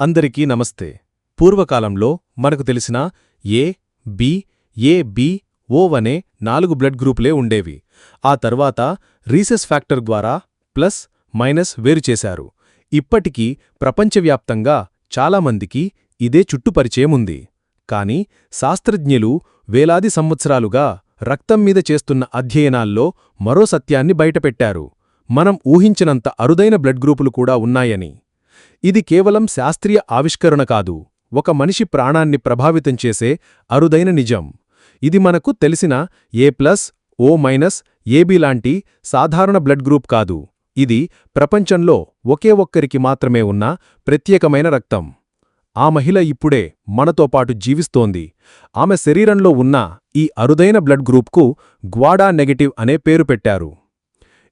అందరికీ నమస్తే. పూర్వకాలంలో మనకు తెలిసిన ఏ బి ఏ బి ఓ అనే నాలుగు బ్లడ్ గ్రూపులే ఉండేవి. ఆ తర్వాత రీసెస్ ఫ్యాక్టర్ ద్వారా ప్లస్ మైనస్ వేరుచేశారు ఇప్పటికీ ప్రపంచవ్యాప్తంగా చాలామందికి ఇదే చుట్టుపరిచయం ఉంది. కాని శాస్త్రజ్ఞులు వేలాది సంవత్సరాలుగా రక్తం మీద చేస్తున్న అధ్యయనాల్లో మరో సత్యాన్ని బయటపెట్టారు. మనం ఊహించినంత అరుదైన బ్లడ్ గ్రూపులు కూడా ఉన్నాయని. ఇది కేవలం శాస్త్రీయ ఆవిష్కరణ కాదు ఒక మనిషి ప్రాణాన్ని ప్రభావితం చేసే అరుదైన నిజం. ఇది మనకు తెలిసిన A plus O minus AB లాంటి సాధారణ బ్లడ్ గ్రూప్ కాదు. ఇది ప్రపంచంలో ఒకే ఒక్కరికి మాత్రమే ఉన్న ప్రత్యేకమైన రక్తం. ఆ మహిళ ఇప్పుడే మనతో పాటు జీవిస్తోంది. ఆమె శరీరంలో ఉన్న ఈ అరుదైన బ్లడ్ గ్రూప్కు గ్వాడా నెగటివ్ అనే పేరు పెట్టారు.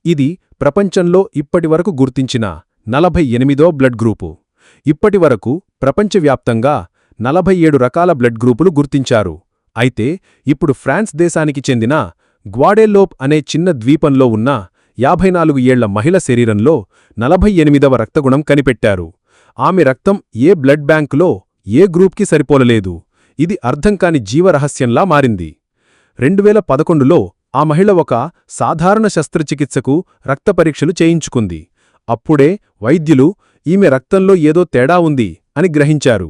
ఇది ప్రపంచంలో ఇప్పటివరకు గుర్తించిన నలభై ఎనిమిదో బ్లడ్ గ్రూపు. ఇప్పటివరకు ప్రపంచవ్యాప్తంగా నలభై ఏడు రకాల బ్లడ్ గ్రూపులు గుర్తించారు. అయితే ఇప్పుడు ఫ్రాన్స్ దేశానికి చెందిన గ్వాడెలోప్ అనే చిన్న ద్వీపంలో ఉన్న యాభై నాలుగు ఏళ్ళ మహిళ శరీరంలో నలభై ఎనిమిదవ రక్తగుణం కనిపెట్టారు. ఆమె రక్తం ఏ బ్లడ్ బ్యాంకులో ఏ గ్రూప్కి సరిపోలలేదు. ఇది అర్థంకాని జీవరహస్యంలా మారింది. రెండువేల పదకొండులో ఆ మహిళ ఒక సాధారణ శస్త్రచికిత్సకు రక్త పరీక్షలు చేయించుకుంది. అప్పుడే వైద్యులు ఈమె రక్తంలో ఏదో తేడా ఉంది అని గ్రహించారు.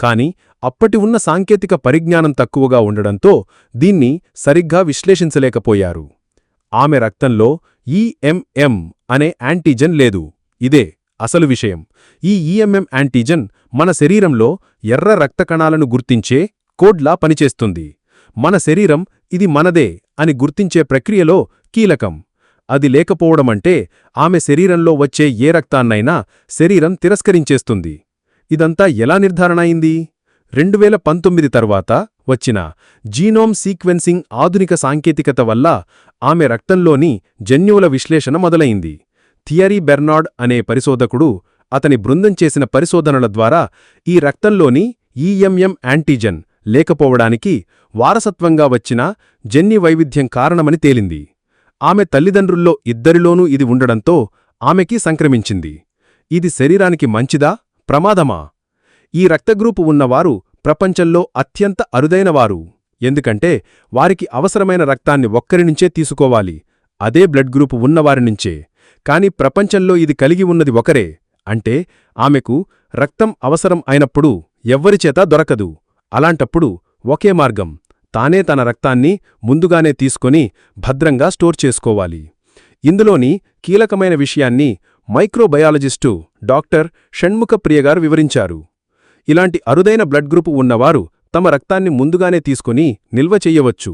కాని అప్పటి ఉన్న సాంకేతిక పరిజ్ఞానం తక్కువగా ఉండడంతో దీన్ని సరిగ్గా విశ్లేషించలేకపోయారు. ఆమె రక్తంలో ఈఎంఎం అనే యాంటీజెన్ లేదు. ఇదే అసలు విషయం. ఈ ఈఎంఎం యాంటీజెన్ మన శరీరంలో ఎర్ర రక్త కణాలను గుర్తించే కోడ్లా పనిచేస్తుంది. మన శరీరం ఇది మనదే అని గుర్తించే ప్రక్రియలో కీలకం. అది లేకపోవడమంటే ఆమె శరీరంలో వచ్చే ఏ రక్తాన్నైనా శరీరం తిరస్కరించేస్తుంది. ఇదంతా ఎలా నిర్ధారణ అయింది? రెండువేల పంతొమ్మిది తర్వాత వచ్చిన జీనోమ్ సీక్వెన్సింగ్ ఆధునిక సాంకేతికత వల్ల ఆమె రక్తంలోని జన్యువుల విశ్లేషణ మొదలైంది. థియరీ బెర్నాడ్ అనే పరిశోధకుడు అతని బృందం చేసిన పరిశోధనల ద్వారా ఈ రక్తంలోని ఈఎంఎం యాంటీజెన్ లేకపోవడానికి వారసత్వంగా వచ్చిన జన్యు వైవిధ్యం కారణమని తేలింది. ఆమె తల్లిదండ్రుల్లో ఇద్దరిలోనూ ఇది ఉండడంతో ఆమెకి సంక్రమించింది. ఇది శరీరానికి మంచిదా? ప్రమాదమా? ఈ రక్తగ్రూపు ఉన్నవారు ప్రపంచంలో అత్యంత అరుదైనవారు. ఎందుకంటే వారికి అవసరమైన రక్తాన్ని ఒక్కరినుంచే తీసుకోవాలి. అదే బ్లడ్ గ్రూపు ఉన్నవారినుంచే కాని ప్రపంచంలో ఇది కలిగి ఉన్నది ఒకరే. అంటే ఆమెకు రక్తం అవసరం అయినప్పుడు ఎవ్వరిచేతా దొరకదు. అలాంటప్పుడు ఒకే మార్గం. తానే తన రక్తాన్ని ముందుగానే తీసుకొని భద్రంగా స్టోర్ చేసుకోవాలి. ఇందులోని కీలకమైన విషయాన్ని మైక్రోబయాలజిస్టు డాక్టర్ షణ్ముఖప్రియగారు వివరించారు. ఇలాంటి అరుదైన బ్లడ్ గ్రూపు ఉన్నవారు తమ రక్తాన్ని ముందుగానే తీసుకొని నిల్వ చెయ్యవచ్చు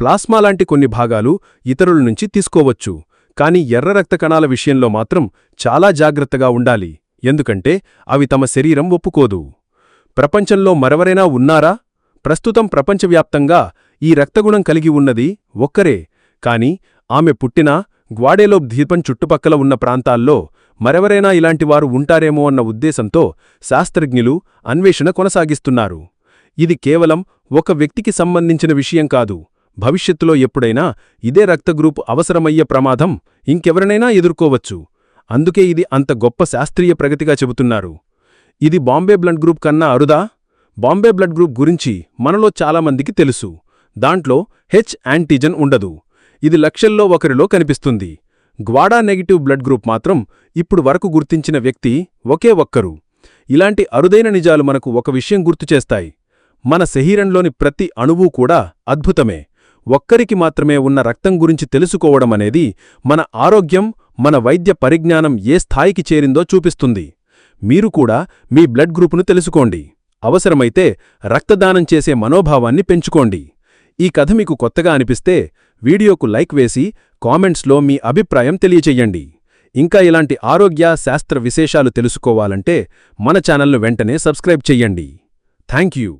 ప్లాస్మా లాంటి కొన్ని భాగాలు ఇతరుల నుంచి తీసుకోవచ్చు. కాని ఎర్ర రక్త కణాల విషయంలో మాత్రం చాలా జాగ్రత్తగా ఉండాలి. ఎందుకంటే అవి తమ శరీరం ఒప్పుకోదు. ప్రపంచంలో మరెవరైనా ఉన్నారా? ప్రస్తుతం ప్రపంచవ్యాప్తంగా ఈ రక్తగుణం కలిగి ఉన్నది ఒక్కరే. కాని ఆమె పుట్టిన గ్వాడేలోబ్ ద్వీపం చుట్టుపక్కల ఉన్న ప్రాంతాల్లో మరెవరైనా ఇలాంటివారు ఉంటారేమో అన్న ఉద్దేశంతో శాస్త్రజ్ఞులు అన్వేషణ కొనసాగిస్తున్నారు. ఇది కేవలం ఒక వ్యక్తికి సంబంధించిన విషయం కాదు. భవిష్యత్తులో ఎప్పుడైనా ఇదే రక్తగ్రూపు అవసరమయ్యే ప్రమాదం ఇంకెవరినైనా ఎదుర్కోవచ్చు. అందుకే ఇది అంత గొప్ప శాస్త్రీయ ప్రగతిగా చెబుతున్నారు. ఇది బాంబే బ్లడ్ గ్రూప్ కన్నా అరుదా? బాంబే బ్లడ్ గ్రూప్ గురించి మనలో చాలామందికి తెలుసు. దాంట్లో హెచ్ యాంటీజన్ ఉండదు. ఇది లక్షల్లో ఒకరిలో కనిపిస్తుంది. గ్వాడా నెగిటివ్ బ్లడ్ గ్రూప్ మాత్రం ఇప్పుడు వరకు గుర్తించిన వ్యక్తి ఒకే ఒక్కరు. ఇలాంటి అరుదైన నిజాలు మనకు ఒక విషయం గుర్తుచేస్తాయి మన శరీరంలోని ప్రతి అణువూ కూడా అద్భుతమే. ఒక్కరికి మాత్రమే ఉన్న రక్తం గురించి తెలుసుకోవడమనేది మన ఆరోగ్యం మన వైద్య పరిజ్ఞానం ఏ స్థాయికి చేరిందో చూపిస్తుంది. మీరు కూడా మీ బ్లడ్ గ్రూపును తెలుసుకోండి. అవసరమైతే రక్తదానం చేసే మనోభావాన్ని పెంచుకోండి. ఈ కథ మీకు కొత్తగా అనిపిస్తే వీడియోకు లైక్ వేసి కామెంట్స్లో మీ అభిప్రాయం తెలియచెయ్యండి ఇంకా ఇలాంటి ఆరోగ్య శాస్త్ర విశేషాలు తెలుసుకోవాలంటే మన ఛానల్ను వెంటనే సబ్స్క్రైబ్ చెయ్యండి థ్యాంక్ యూ.